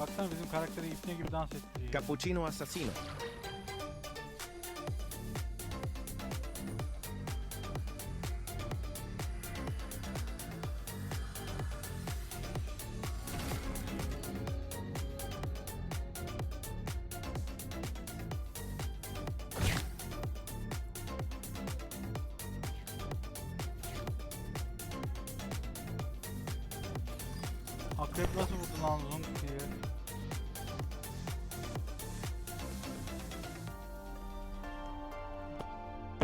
Baksana bizim karakteri ipne gibi dans ettiriyor. Cappuccino assassino. Akrep nasıl vurdu lan zong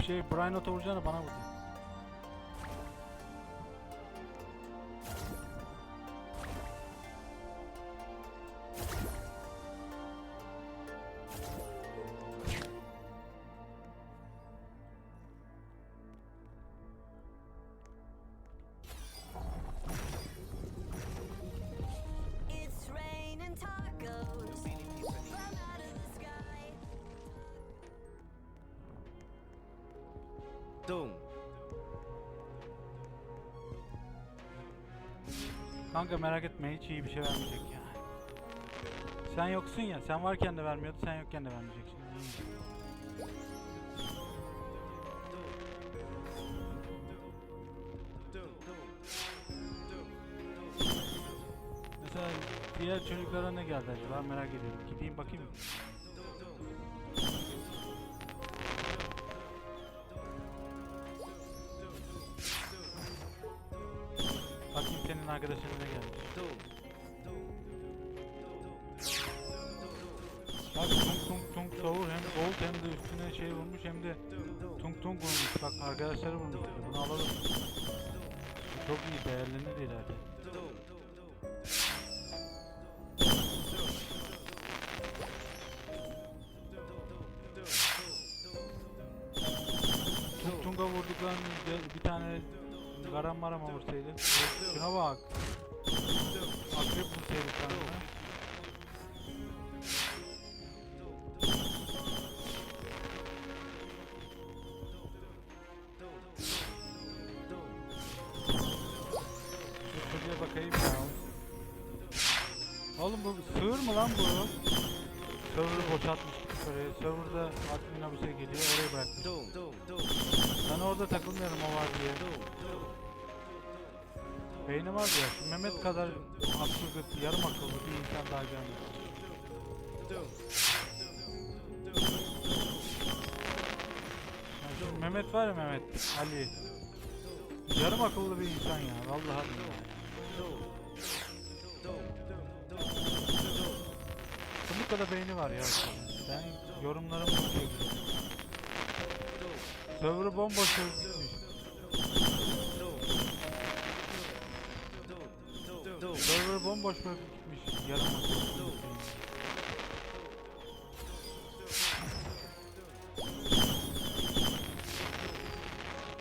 Şey Brian vuracağına bana vurdu. Doom. Kanka merak etme hiç iyi bir şey vermeyecek ya. Sen yoksun ya, sen varken de vermiyordu, sen yokken de vermeyecek şimdi. Mesela diğer çocuklara ne geldi acaba merak ediyorum. Gideyim bakayım. Bakayım senin arkadaşına ne gelmiş. Bak tung tung tung savur hem gold hem de üstüne şey vurmuş hem de tung tung vurmuş. Bak arkadaşları vurmuş. Bunu alalım. Çok iyi değerlenir ileride. Oğlum bu sığır mı lan bu? Server'ı boşaltmış oraya. Server'da admin abuse geliyor oraya bırakmış. Ben orada takılmıyorum o var diye. Beyni var ya şu Mehmet kadar akıllı, yarım akıllı bir insan daha görmedim. Yani Mehmet var ya Mehmet, Ali. Yarım akıllı bir insan ya, vallahi billahi. Kadar beyni var ya. Ben yorumlarımı okuyorum. Server'ı bomboş gitmiş. Server'ı bomboş gitmiş. Yarım akıllı.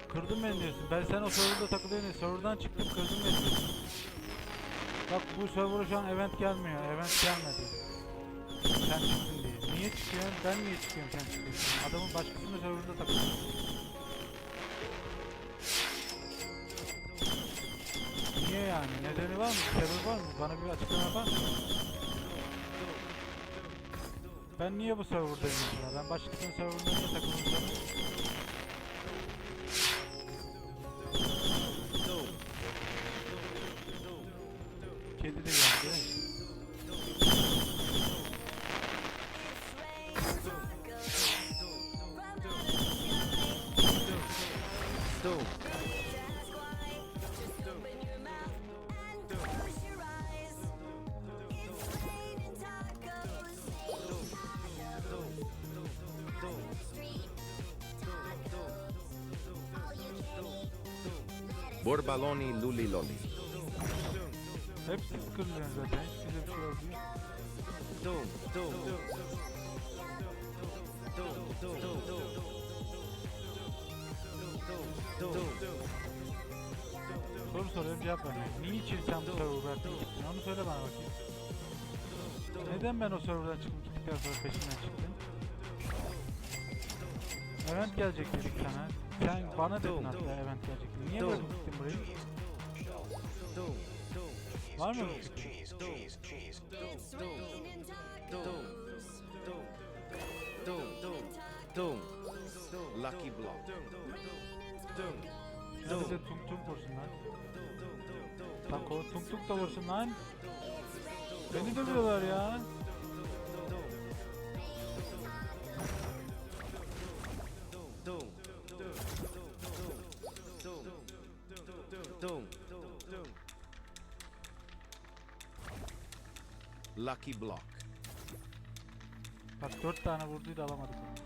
Kırdın beni diyorsun. Ben sen o serverda takılıyorsun. Serverdan çıktım kırdın beni diyorsun. Bak bu server'a şu an event gelmiyor. Event gelmedi. Sen çıktın diye. Niye çıkıyorsun? Ben niye çıkıyorum sen çıkıyorsun? Adamın başkasının serverda takılıyor. Niye yani? Nedeni var mı? Sebebi var mı? Bana bir açıklama yapar mısın? Ben niye bu serverdayım mesela? Ben başkasının serverında niye takılıyorum? Kedi de geldi. Borbaloni luli loli. Hepsi kırılıyor zaten. De bir şey olmuyor. Doom. Doom. Doom. Doom. Soru soruyorum cevap vermiyor. Niçin sen bu bıraktın gittin? Onu söyle bana bakayım. Neden ben o server'dan çıkıp gittikten sonra peşinden çıktım? Event gelecek dedik sana. Sen bana dedin hatta event gelecek. Niye Doğru. bırakıp gittin burayı? Doom. Var mı bir fikrin? cheese, cheese. It's raining Doom, tacos. doom, doom, doom, doom. Lucky block. Şuna bir de tung tung vursun lan. Tako tung tung da vursun lan. Beni dövüyorlar ya. Doom, Lucky block. Bak dört tane vurduydu alamadık onu.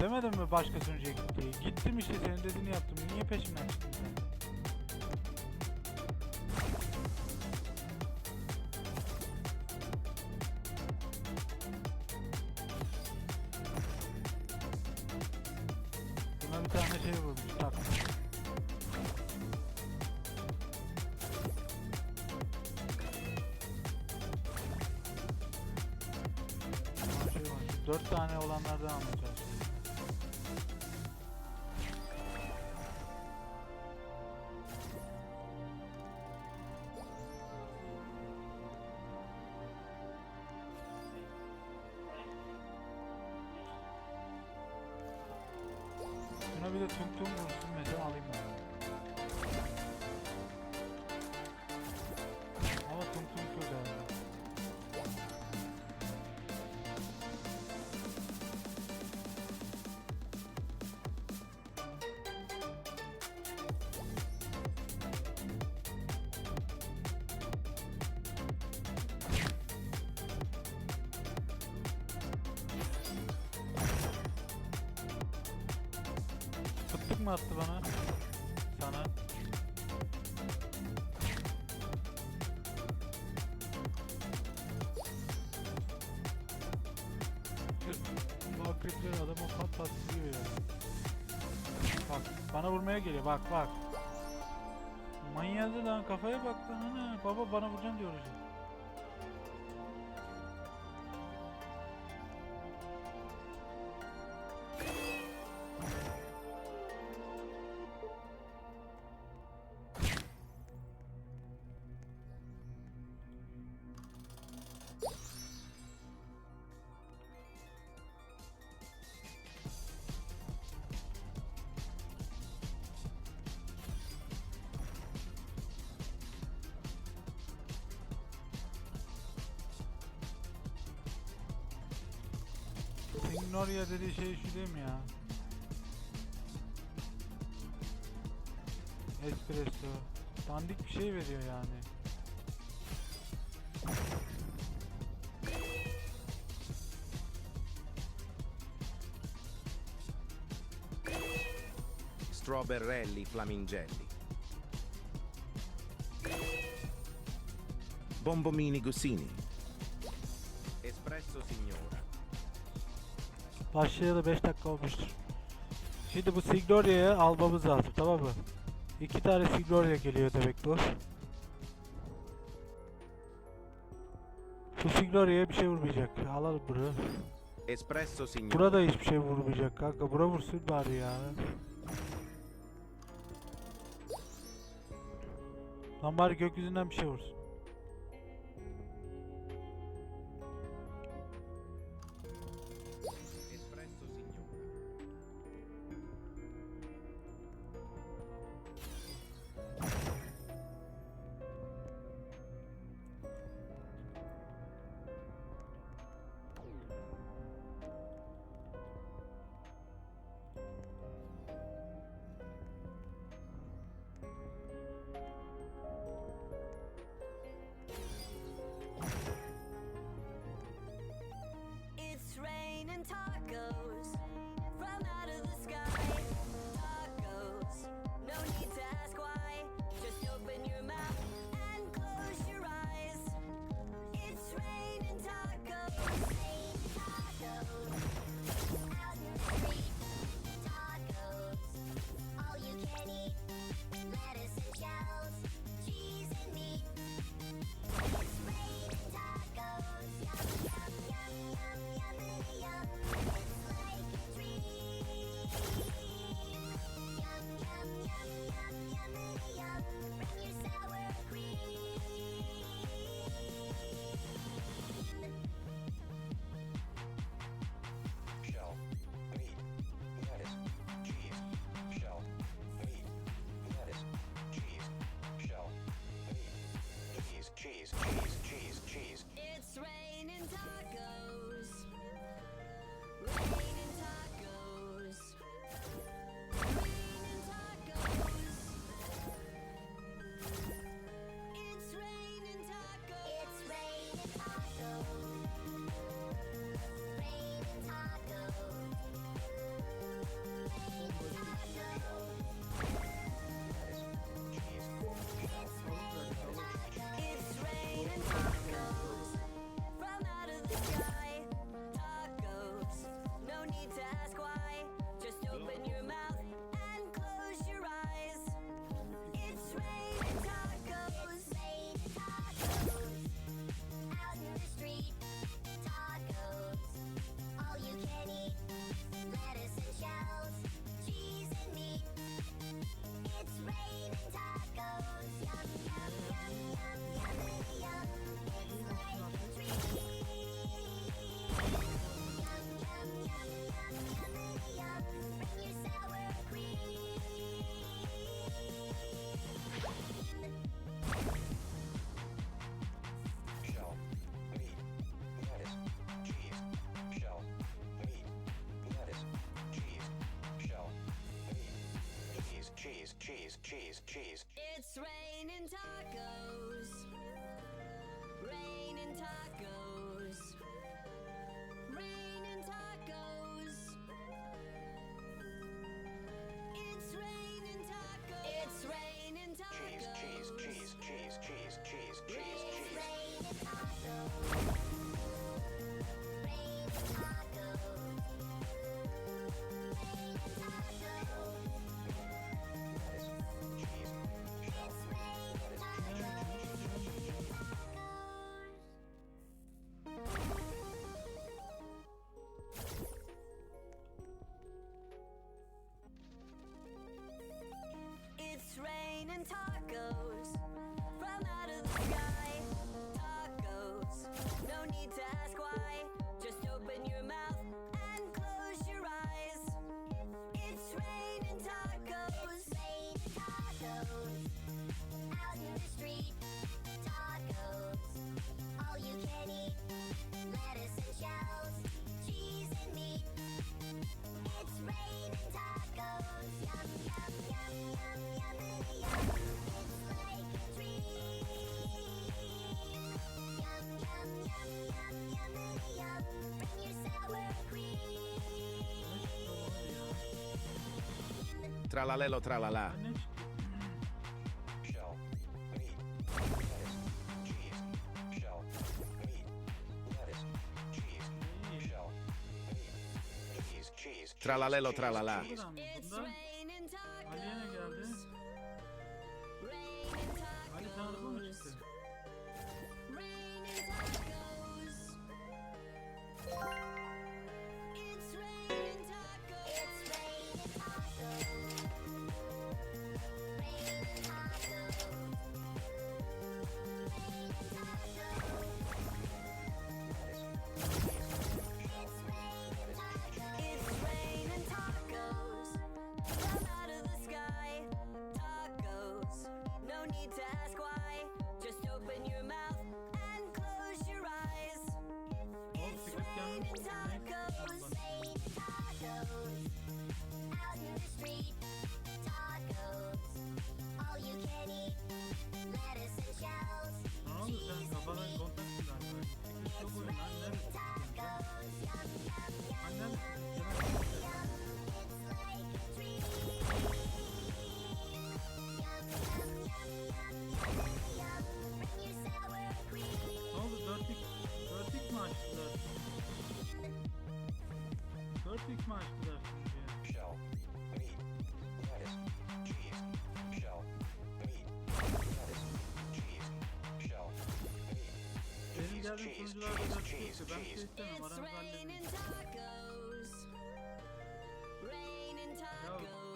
Demedim mi başka sunucuya git diye? Gittim işte senin dediğini yaptım. Niye peşimden çıktın sen? Buna bir tane şey vurmuş tak. Şey dört tane olanlardan almaya mı attı bana? Sana. Bu akrepler adama pat pat vuruyor ya. Bak bana vurmaya geliyor bak bak. Manyadı lan kafaya bak lan. Baba bana vuracağım diyor hocam. Signoria dediği şey şu? Espresso. Dandik bir şey veriyor yani. Strawberrelli flamingelli. Bombomini Gussini. Espresso signora. Başlayalı 5 dakika olmuştur. Şimdi bu Signoria'ya almamız lazım tamam mı? İki tane Signoria geliyor demek bu. Bu Signoria'ya bir şey vurmayacak. Alalım bunu. Espresso signora. Burada hiçbir şey vurmayacak kanka. Bura vursun bari ya. Lan bari gökyüzünden bir şey vursun. please. cheese, cheese, cheese. It's raining tacos. Raining tacos. Tralalelo tralala. Tralalelo tralala. Cheese. Cheese. Cheese. Cheese. Cheese. Cheese. Cheese. It's raining tacos. Raining tacos.